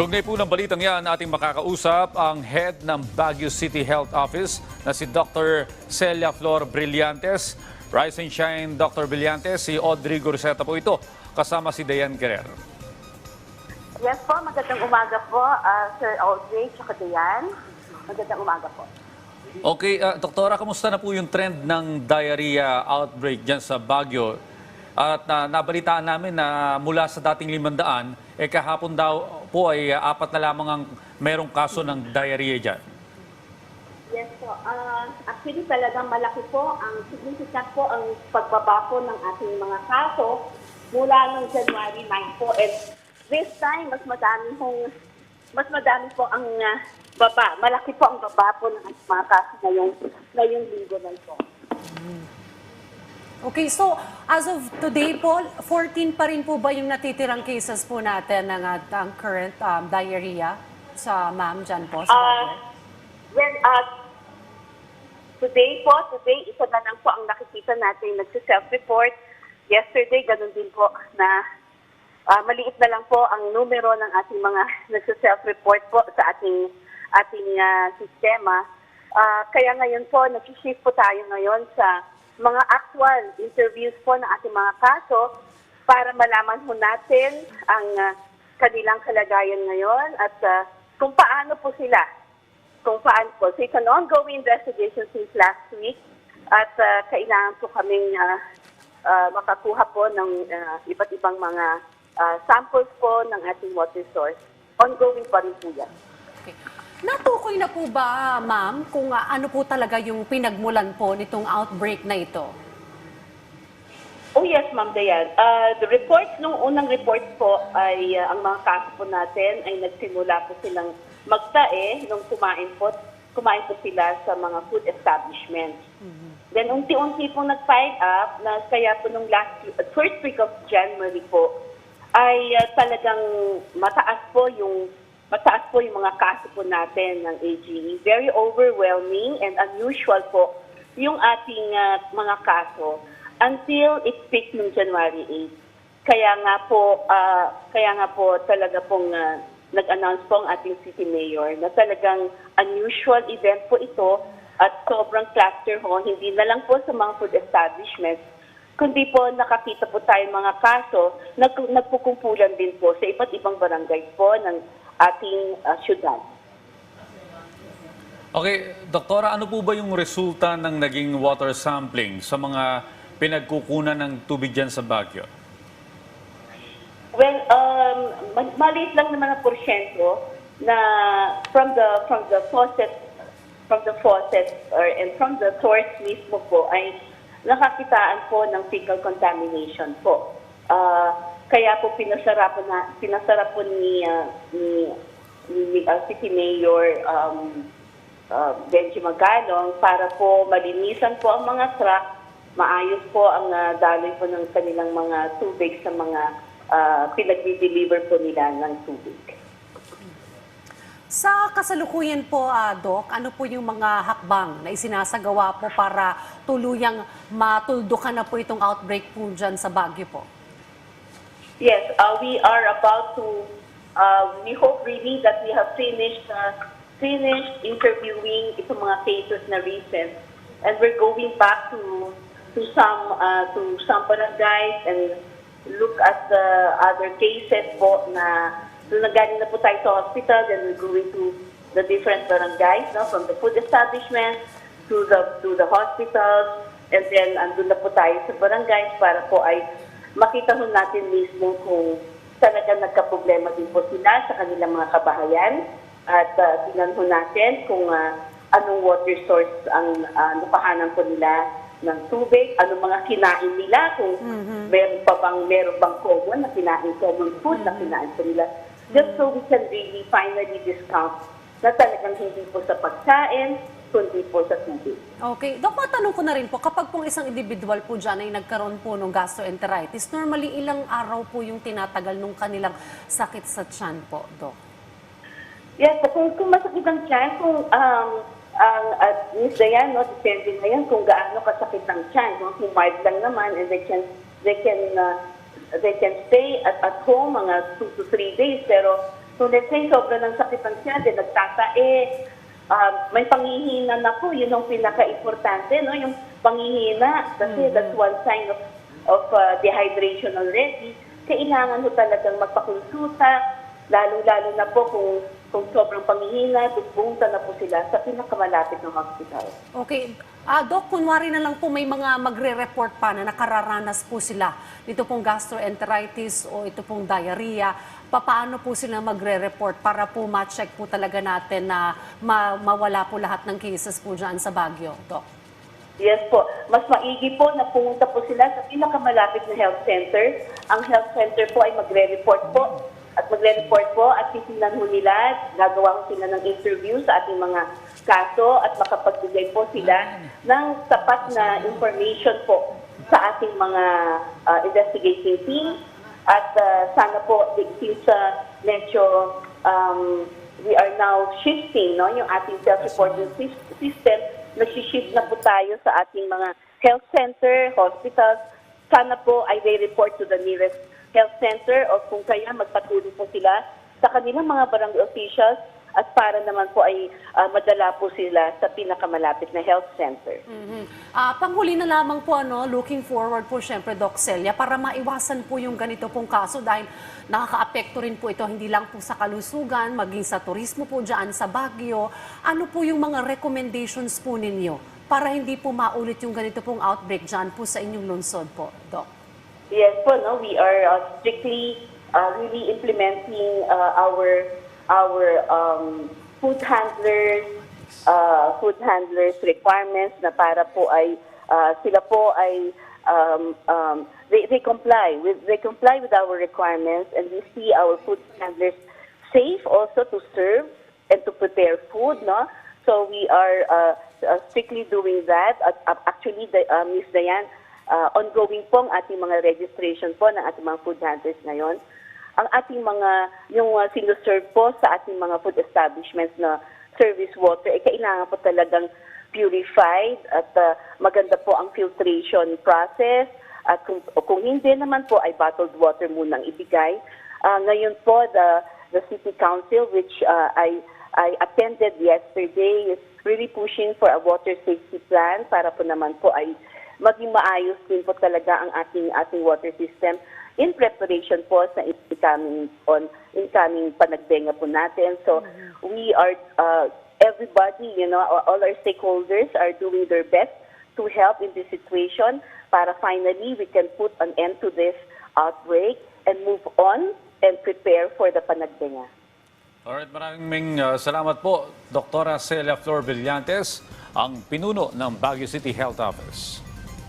Kaugnay po ng balitang yan, ating makakausap ang head ng Baguio City Health Office na si Dr. Celia Flor Brillantes. Rise and Shine, Dr. Brillantes, si Audrey Gorseta po ito, kasama si Dayan Guerrer. Yes po, magandang umaga po, ah, Sir Audrey, tsaka Dayan. Magandang umaga po. Okay, ah, doktora, kamusta na po yung trend ng diarrhea outbreak dyan sa Baguio? At na nabalitaan namin na mula sa dating limandaan, eh kahapon daw po ay ah, apat na lamang ang merong kaso ng diarrhea dyan. Yes po, ah, actually talagang malaki po, ang significant po ang pagbaba po ng ating mga kaso mula noong January 9 po. And this time, mas madami pong, mas madami po ang ah, baba. Malaki po ang baba po ng mga kaso ngayong, ngayong linggo na ito. Okay, so as of today po, 14 pa rin po ba yung natitirang cases po natin ng uh, ang current um, diarrhea sa ma'am dyan po sa Baguio? well, uh, today po, today, isa na lang po ang nakikita natin nagsi-self-report. Yesterday, ganun din po na ah, maliit na lang po ang numero ng ating mga nagsi-self-report po sa ating ating ah, sistema. Ah, kaya ngayon po, nag-shift po tayo ngayon sa mga actual interviews po ng ating mga kaso para malaman ho natin ang ah, kanilang kalagayan ngayon at ah, kung paano po sila kung paano po. So it's an ongoing investigation since last week at uh, kailangan po kaming uh, uh, makakuha po ng uh, iba't ibang mga uh, samples po ng ating water source. Ongoing pa rin po yan. Okay. Natukoy na po ba, ma'am, kung uh, ano po talaga yung pinagmulan po nitong outbreak na ito? Oh yes, Ma'am Dayan. Uh, the reports, nung unang report po ay uh, ang mga kaso po natin ay nagsimula po silang magtae nung kumain po, kumain po sila sa mga food establishments. Then unti-unti po nag-pile up na kaya po nung last first week of January po ay uh, talagang mataas po yung mataas po yung mga kaso po natin ng AGE. Very overwhelming and unusual po yung ating uh, mga kaso until it peaked noong January 8. Kaya nga po ah, kaya nga po talaga pong ah, nag-announce po ang ating city mayor na talagang unusual event po ito at sobrang cluster ho, hindi na lang po sa mga food establishments, kundi po nakakita po tayo mga kaso, nag, nagpukumpulan din po sa iba't ibang barangay po ng ating ah, syudad. Okay, doktora, ano po ba yung resulta ng naging water sampling sa mga pinagkukunan ng tubig dyan sa Baguio? Well, um, ma- maliit lang naman ang porsyento na from the from the faucet from the faucet or and from the source mismo po ay nakakitaan po ng fecal contamination po. Ah, kaya po pinasara po na pinasara po ni ah, ni, ni ah, City Mayor um, uh, Benji Magalong para po malinisan po ang mga truck, maayos po ang uh, daloy po ng kanilang mga tubig sa mga uh, pinag-deliver po nila ng tubig. Sa kasalukuyan po, ah, Doc, ano po yung mga hakbang na isinasagawa po para tuluyang matuldukan na po itong outbreak po dyan sa Baguio po? Yes, uh, we are about to, uh, we hope really that we have finished uh, finished interviewing itong mga cases na recent. And we're going back to to some uh, to some barangays and look at the other cases po na nagaling na po tayo sa hospital then we're going to the different barangays no? From the food establishment to the to the hospitals. And then andun na po tayo sa barangays para po ay makita ho natin mismo kung talaga nagka-problema din po sila sa kanilang mga kabahayan at uh, tingnan ho natin kung ah, anong water source ang uh, napahanan po nila ng tubig, anong mga kinain nila, kung meron pa bang, meron bang common na kinain, common food na kinain po nila. Just so we can really finally discount na talagang hindi po sa pagkain, kundi po sa tubig. Okay. Doc, matanong ko na rin po, kapag pong isang individual po dyan ay nagkaroon po ng gastroenteritis, normally ilang araw po yung tinatagal nung kanilang sakit sa tiyan po, Doc? Yes, so kung, kung masakit ang tiyan, kung um, ang at Miss Dayan, no, depende na yan kung gaano kasakit ang tiyan. No? Kung mild lang naman and they can they can uh, they can stay at, at home mga 2 to 3 days pero So let's say, sobra ng sakitan siya, then nagtatae, um, may pangihina na po, yun ang pinaka-importante, no? yung pangihina, kasi that's one sign of, of uh, dehydration already. Kailangan ho talagang magpakonsulta, lalo-lalo na po kung, kung sobrang pangihina, pupunta na po sila sa pinakamalapit ng hospital. Okay. Ah, Doc, kunwari na lang po may mga magre-report pa na nakararanas po sila dito pong gastroenteritis o ito pong diarrhea. Papaano po sila magre-report para po ma-check po talaga natin na ma- mawala po lahat ng cases po dyan sa Baguio, Doc? Yes po. Mas maigi po na pumunta po sila sa pinakamalapit na health center. Ang health center po ay magre-report po. At magre-report po at titingnan ho nila, gagawa ho sila ng interview sa ating mga kaso at makapagbigay po sila ng sapat na information po sa ating mga uh, investigating team. At uh, sana po, since uh, medyo um, we are now shifting no, yung ating self-reporting sys- system, nag-shift na po tayo sa ating mga health center, hospitals. Sana po ay they report to the nearest health center o kung kaya magpatuloy po sila sa kanilang mga barangay officials at para naman po ay ah, madala po sila sa pinakamalapit na health center. Mhm. Ah, panghuli na lamang po, ano, looking forward po syempre, Doc Celia, para maiwasan po yung ganito pong kaso dahil nakaka-apekto rin po ito hindi lang po sa kalusugan, maging sa turismo po dyan sa Baguio. Ano po yung mga recommendations po ninyo para hindi po maulit yung ganito pong outbreak dyan po sa inyong lungsod po, Doc? Yes po, no, we are uh, strictly uh, really implementing uh, our our um, food handlers uh, food handlers requirements na para po ay uh, sila po ay um, um, they, they comply with they comply with our requirements and we see our food handlers safe also to serve and to prepare food no? So we are uh, uh, strictly doing that. At, at actually the uh, Miss Diane uh, ongoing po ang ating mga registration po ng ating mga food handlers ngayon. Ang ating mga, yung uh, sinuserve po sa ating mga food establishments na service water, eh, kailangan po talagang purified at uh, maganda po ang filtration process. At kung, kung hindi naman po ay bottled water munang ibigay. Uh, ngayon po, the, the City Council, which uh, I, I attended yesterday, is really pushing for a water safety plan para po naman po ay maging maayos din po talaga ang ating ating water system in preparation po sa incoming on incoming panagbenga po natin. So we are uh, everybody, you know, all our stakeholders are doing their best to help in this situation para finally we can put an end to this outbreak and move on and prepare for the panagbenga. Alright, maraming uh, salamat po, Dr. Celia Flor Villantes, ang pinuno ng Baguio City Health Office.